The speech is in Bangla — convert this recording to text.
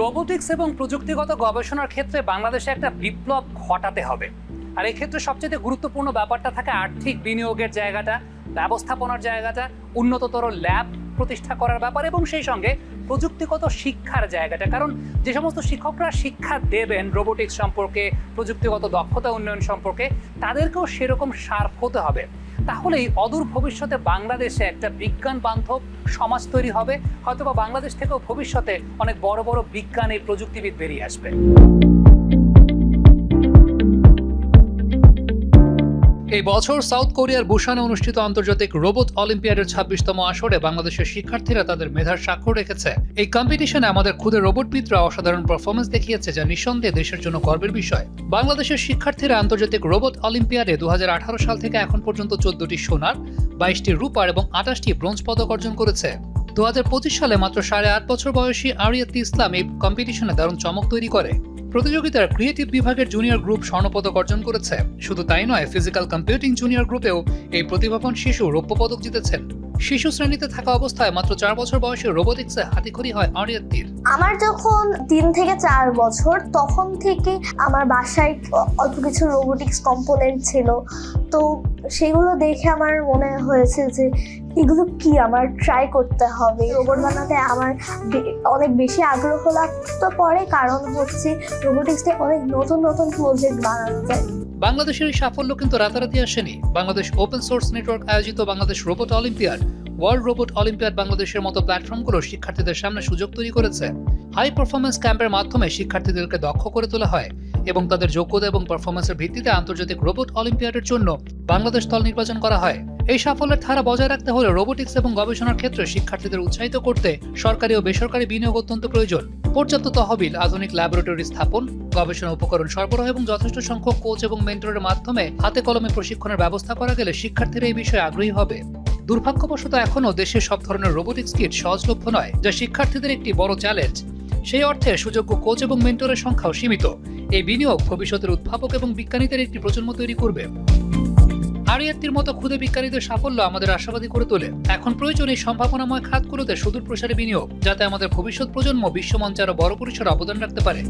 রোবোটিক্স এবং প্রযুক্তিগত গবেষণার ক্ষেত্রে বাংলাদেশে একটা বিপ্লব ঘটাতে হবে। আর এই ক্ষেত্রে সবচেয়ে গুরুত্বপূর্ণ ব্যাপারটা থাকে আর্থিক বিনিয়োগের জায়গাটা, ব্যবস্থাপনার জায়গাটা, উন্নততর ল্যাব প্রতিষ্ঠা করার ব্যাপার এবং সেই সঙ্গে প্রযুক্তিগত শিক্ষার জায়গাটা। কারণ যে সমস্ত শিক্ষকরা শিক্ষা দেবেন রোবোটিক্স সম্পর্কে, প্রযুক্তিগত দক্ষতা উন্নয়ন সম্পর্কে, তাদেরকেও সেরকম শার্প হতে হবে। তাহলেই অদূর ভবিষ্যতে বাংলাদেশে একটা বিজ্ঞান বান্ধব সমাজ তৈরি হবে। হয়তোবা বাংলাদেশ থেকেও ভবিষ্যতে অনেক বড় বড় বিজ্ঞানী প্রযুক্তিবিদ বেরিয়ে আসবে। এই বছর সাউথ কোরিয়ার বুসানে অনুষ্ঠিত আন্তর্জাতিক রোবট অলিম্পিয়াডের ছাব্বিশতম আসরে বাংলাদেশের শিক্ষার্থীরা তাদের মেধার স্বাক্ষর রেখেছে। এই কম্পিটিশনে আমাদের ক্ষুদে রোবটবিদরা অসাধারণ পারফরমেন্স দেখিয়েছে যা নিঃসন্দেহে দেশের জন্য গর্বের বিষয়। বাংলাদেশের শিক্ষার্থীরা আন্তর্জাতিক রোবট অলিম্পিয়াডে দু হাজার আঠারো সাল থেকে এখন পর্যন্ত চোদ্দটি সোনার, বাইশটি রূপার এবং আঠাশটি ব্রোঞ্জ পদক অর্জন করেছে। দু হাজার পঁচিশ সালে মাত্র সাড়ে আট বছর বয়সী আরিয়াতি ইসলাম এই কম্পিটিশনে দারুণ চমক তৈরি করে। প্রতিযোগিতার ক্রিয়েটিভ বিভাগের জুনিয়র গ্রুপ স্বর্ণপদক অর্জন করেছে। শুধু তাই নয় ফিজিক্যাল কম্পিউটিং জুনিয়র গ্রুপেও এই প্রতিভাবান শিশু রৌপ্য পদক জিতেছেন। শিশু শ্রেণীতে থাকা অবস্থায় মাত্র চার বছর বয়সে রোবোটিক্সে হাতিখড়ি হয় আরিয়াত্তির আমার যখন তিন থেকে চার বছর, তখন থেকে আমার বাসায় অল্প কিছু রোবোটিক্স কম্পোনেন্ট ছিল। তো সেগুলো দেখে আমার মনে হয়েছে যে, এগুলো কি আমার ট্রাই করতে হবে? রোবট বানাতে আমার অনেক বেশি আগ্রহ লাগতে পড়ে, কারণ হচ্ছে রোবোটিক্সে অনেক নতুন নতুন প্রজেক্ট বানানো যায়। বাংলাদেশের এই সাফল্য কিন্তু রাতারাতি আসেনি। বাংলাদেশ ওপেন সোর্স নেটওয়ার্ক আয়োজিত Bangladesh robot olympiad world robot olympiad বাংলাদেশের মতো প্ল্যাটফর্মগুলো শিক্ষার্থীদের সামনে সুযোগ তৈরি করেছে। হাই পারফরমেন্স ক্যাম্পের মাধ্যমে শিক্ষার্থীদেরকে দক্ষ করে তোলা হয় এবং তাদের যোগ্যতা এবং পারফরমেন্সের ভিত্তিতে আন্তর্জাতিক রোবট অলিম্পিয়াডের জন্য বাংলাদেশ দল নির্বাচন করা হয়। এই সাফল্যের ধারা বজায় রাখতে হলে রোবোটিক্স এবং গবেষণার ক্ষেত্রে শিক্ষার্থীদের উৎসাহিত করতে সরকারি ও বেসরকারি বিনিয়োগ অত্যন্ত প্রয়োজন। পর্যাপ্ত তহবিল, আধুনিক ল্যাবরেটরি স্থাপন, গবেষণা উপকরণ সরবরাহ এবং যথেষ্ট সংখ্যক কোচ এবং মেন্টরের মাধ্যমে হাতে কলমে প্রশিক্ষণের ব্যবস্থা করা গেলে শিক্ষার্থীরা এই বিষয়ে আগ্রহী হবে। দুর্ভাগ্যবশত এখনও দেশে সব ধরনের রোবোটিক্স কিট সহজলভ্য নয়, যা শিক্ষার্থীদের একটি বড় চ্যালেঞ্জ সেই অর্থে সুযোগ্য কোচ এবং মেন্টরের সংখ্যাও সীমিত। এই বিনিয়োগ ভবিষ্যতের উদ্ভাবক এবং বিজ্ঞানীদের একটি প্রজন্ম তৈরি করবে। আরিয়াত্তির মতো ক্ষুদে বিজ্ঞানীদের সাফল্য আমাদের আশাবাদী করে তোলে। এখন প্রয়োজন এই সম্ভাবনাময় খাতগুলোতে সুদূর প্রসারে বিনিয়োগ, যাতে আমাদের ভবিষ্যৎ প্রজন্ম বিশ্বমঞ্চে আরও বড় পরিসরে অবদান রাখতে পারে।